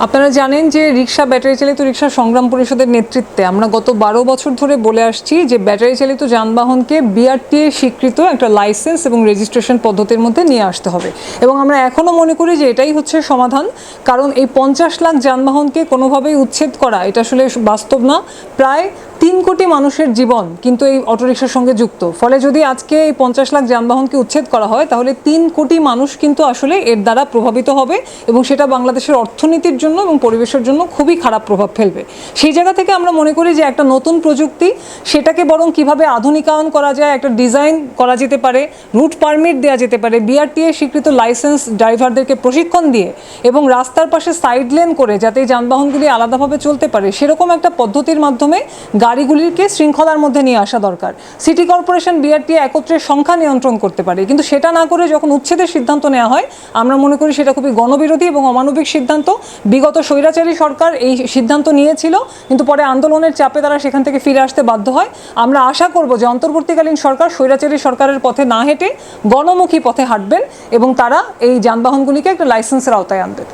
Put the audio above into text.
আপনারা জানেন যে রিক্সা ব্যাটারি চালিত রিক্সা সংগ্রাম পরিষদের নেতৃত্বে আমরা গত বারো বছর ধরে বলে আসছি যে ব্যাটারি চালিত যানবাহনকে বিআরটিএ স্বীকৃত একটা লাইসেন্স এবং রেজিস্ট্রেশন পদ্ধতির মধ্যে নিয়ে আসতে হবে। এবং আমরা এখনও মনে করি যে এটাই হচ্ছে সমাধান। কারণ এই পঞ্চাশ লাখ যানবাহনকে কোনোভাবেই উচ্ছেদ করা এটা আসলে বাস্তব না। প্রায় তিন কোটি মানুষের জীবন কিন্তু এই অটোরিকশার সঙ্গে যুক্ত। ফলে যদি আজকে এই পঞ্চাশ লাখ যানবাহনকে উচ্ছেদ করা হয়, তাহলে তিন কোটি মানুষ কিন্তু আসলে এর দ্বারা প্রভাবিত হবে এবং সেটা বাংলাদেশের অর্থনীতির জন্য এবং পরিবেশের জন্য খুবই খারাপ প্রভাব ফেলবে। সেই জায়গা থেকে আমরা মনে করি যে একটা নতুন প্রযুক্তি, সেটাকে বরং কীভাবে আধুনিকায়ন করা যায়, একটা ডিজাইন করা যেতে পারে, রুট পারমিট দেওয়া যেতে পারে বিআরটিএ স্বীকৃত লাইসেন্স ড্রাইভারদেরকে প্রশিক্ষণ দিয়ে এবং রাস্তার পাশে সাইড লেন করে যাতে এই যানবাহনগুলি আলাদাভাবে চলতে পারে, সেরকম একটা পদ্ধতির মাধ্যমে গাড়িগুলিকে শৃঙ্খলার মধ্যে নিয়ে আসা দরকার। সিটি কর্পোরেশন বিআরটি একত্রে সংখ্যা নিয়ন্ত্রণ করতে পারে। কিন্তু সেটা না করে যখন উচ্ছেদের সিদ্ধান্ত নেওয়া হয়, আমরা মনে করি সেটা খুবই গণবিরোধী এবং অমানবিক সিদ্ধান্ত। বিগত স্বৈরাচারী সরকার এই সিদ্ধান্ত নিয়েছিল, কিন্তু পরে আন্দোলনের চাপে তারা সেখান থেকে ফিরে আসতে বাধ্য হয়। আমরা আশা করব যে অন্তর্বর্তীকালীন সরকার স্বৈরাচারী সরকারের পথে না হেঁটে গণমুখী পথে হাঁটবেন এবং তারা এই যানবাহনগুলিকে একটা লাইসেন্সের আওতায় আনবেন।